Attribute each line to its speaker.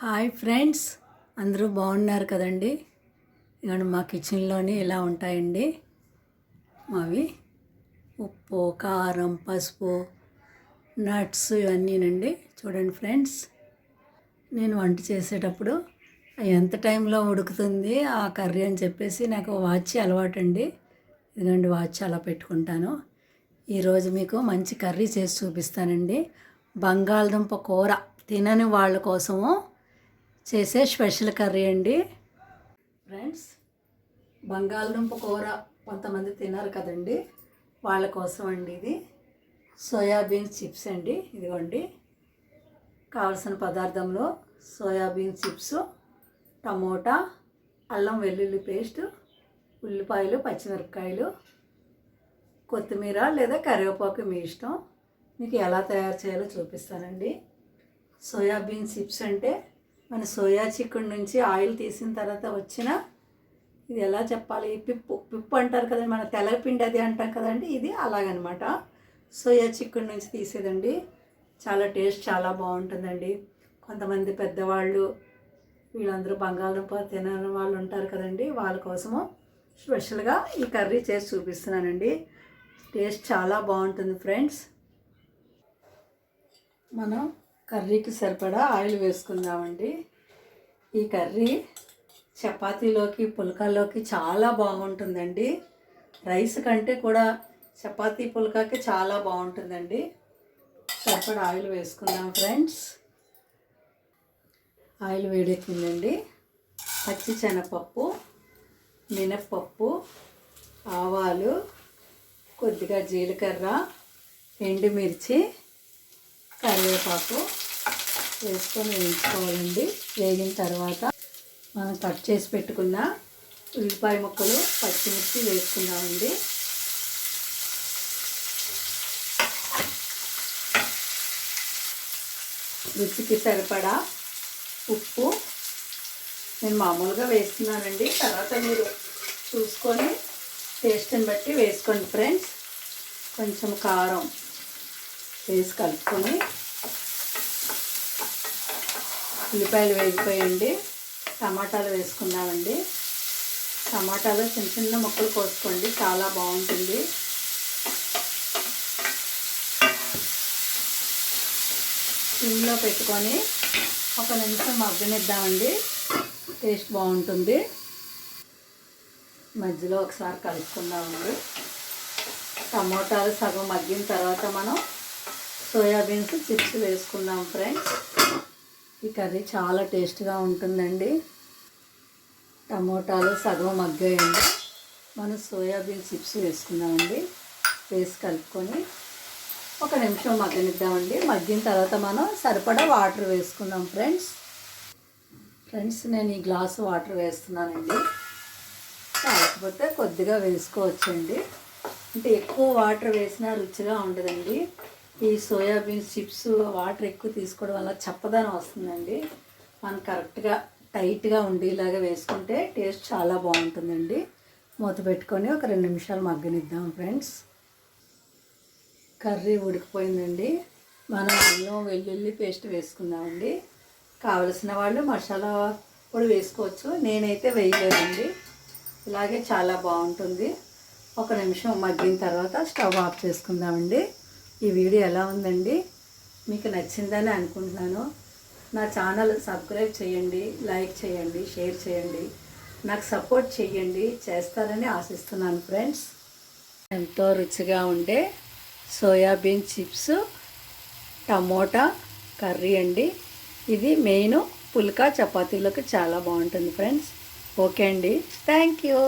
Speaker 1: Hi friends అందరూ బాగున్నారు కదండి? ఇదిగోండి మా కిచెన్లోని ఇలా ఉంటాయండి. మావి ఉప్పు కారం పసుపు నట్స్ ఇవన్నీనండి. చూడండి ఫ్రెండ్స్ నేను వంట చేసేటప్పుడు ఎంత టైంలో ఉడుకుతుంది ఆ కర్రీ అని చెప్పేసి నాకు వాచ్ అలవాటు అండి ఇదిగోండి వాచ్ అలా పెట్టుకుంటాను. ఈరోజు మీకు మంచి కర్రీ చేసి చూపిస్తానండి. బంగాళదుంప కూర తినని వాళ్ళ కోసము చేసే స్పెషల్ కర్రీ అండి. ఫ్రెండ్స్ బంగాళదుంప కూర కొంతమంది తినరు కదండి. వాళ్ళ కోసం అండి ఇది. సోయాబీన్ చిప్స్ అండి. ఇదిగోండి. కావలసిన పదార్థంలో సోయాబీన్ చిప్స్ టమోటా అల్లం వెల్లుల్లి పేస్ట్ ఉల్లిపాయలు పచ్చిమిరపకాయలు కొత్తిమీర లేదా కరివేపాకు మీ ఇష్టం. మీకు ఎలా తయారు చేయాలో చూపిస్తానండి. సోయాబీన్ చిప్స్ అంటే మన సోయా చిక్కుడు నుంచి ఆయిల్ తీసిన తర్వాత వచ్చిన ఇది ఎలా చెప్పాలి? పిప్పు. పిప్పు అంటారు కదండి మన తెలగపిండి అది అంటాం కదండి ఇది అలాగనమాట. సోయా చిక్కుడు నుంచి తీసేదండి. చాలా టేస్ట్ చాలా బాగుంటుందండి. కొంతమంది పెద్దవాళ్ళు వీళ్ళందరూ బంగాళదుంప తినని వాళ్ళు ఉంటారు కదండి వాళ్ళ కోసము స్పెషల్గా ఈ కర్రీ చేసి చూపిస్తున్నానండి. టేస్ట్ చాలా బాగుంటుంది ఫ్రెండ్స్. మనం కర్రీకి సరిపడా ఆయిల్ వేసుకుందామండి. ఈ కర్రీ చపాతీలోకి పుల్కాలోకి చాలా బాగుంటుందండి. రైస్ కంటే కూడా చపాతీ పుల్కాకి చాలా బాగుంటుందండి. సరిపడా ఆయిల్ వేసుకుందాం ఫ్రెండ్స్. ఆయిల్ వేడెక్కిందండి. పచ్చి శనగపప్పు మినప్పప్పు ఆవాలు కొద్దిగా జీలకర్ర ఎండుమిర్చి కరివేపాకు వేసుకొని వేయించుకోవాలండి. వేగిన తర్వాత మనం కట్ చేసి పెట్టుకున్న ఉల్లిపాయ ముక్కలు పచ్చిమిర్చి వేసుకుందామండి. రుచికి సరిపడా ఉప్పు నేను మామూలుగా వేస్తున్నానండి. తర్వాత మీరు చూసుకొని టేస్ట్ని బట్టి వేసుకోండి ఫ్రెండ్స్. కొంచెం కారం వేసి కలుపుకొని ఉల్లిపాయలు వేగిపోయండి. టమాటాలు వేసుకున్నామండి టమాటాలు చిన్న చిన్న ముక్కలు కోసుకోండి. చాలా బాగుంటుంది. సిమ్లో పెట్టుకొని ఒక నిమిషం మగ్గనిద్దామండి. టేస్ట్ బాగుంటుంది. మధ్యలో ఒకసారి కలుపుకుందామండి. టమోటాలు సగం మగ్గిన తర్వాత మనం సోయాబీన్స్ చిప్స్ వేసుకుందాం ఫ్రెండ్స్. ఈ కర్రీ చాలా టేస్ట్గా ఉంటుందండి. టమోటాలు సగం మగ్గాయండి. మనం సోయాబీన్ చిప్స్ వేసుకుందామండి. వేసి కలుపుకొని ఒక నిమిషం మగ్గనిద్దామండి. మగ్గిన తర్వాత మనం సరిపడా వాటర్ వేసుకుందాం ఫ్రెండ్స్. ఫ్రెండ్స్ నేను ఈ గ్లాసు వాటర్ వేస్తున్నానండి. కాకపోతే కొద్దిగా వేసుకోవచ్చండి. అంటే ఎక్కువ వాటర్ వేసినా రుచిగా ఉండదండి. ఈ సోయాబీన్ చిప్స్ వాటర్ ఎక్కువ తీసుకోవడం వల్ల చప్పదనం వస్తుందండి. మనం కరెక్ట్గా టైట్గా ఉండేలాగా వేసుకుంటే టేస్ట్ చాలా బాగుంటుందండి. మూత పెట్టుకొని ఒక రెండు నిమిషాలు మగ్గనిద్దాం ఫ్రెండ్స్. కర్రీ ఉడికిపోయిందండి. మనం అల్లం వెల్లుల్లి పేస్ట్ వేసుకుందామండి. కావలసిన వాళ్ళు మసాలా పొడి వేసుకోవచ్చు. నేనైతే వేయలేదండి. ఇలాగే చాలా బాగుంటుంది. ఒక నిమిషం మగ్గిన తర్వాత స్టవ్ ఆఫ్ చేసుకుందామండి. ఈ వీడియో ఎలా ఉందండి? మీకు నచ్చిందని అనుకుంటున్నాను. నా ఛానల్ సబ్స్క్రైబ్ చేయండి లైక్ చేయండి షేర్ చేయండి. నాకు సపోర్ట్ చేయండి చేస్తారని ఆశిస్తున్నాను ఫ్రెండ్స్. ఎంతో రుచిగా ఉండే సోయాబీన్ చిప్స్ టమోటా కర్రీ అండి. ఇది మెయిన్ పుల్కా చపాతీలోకి చాలా బాగుంటుంది ఫ్రెండ్స్. ఓకే అండి. Thank you.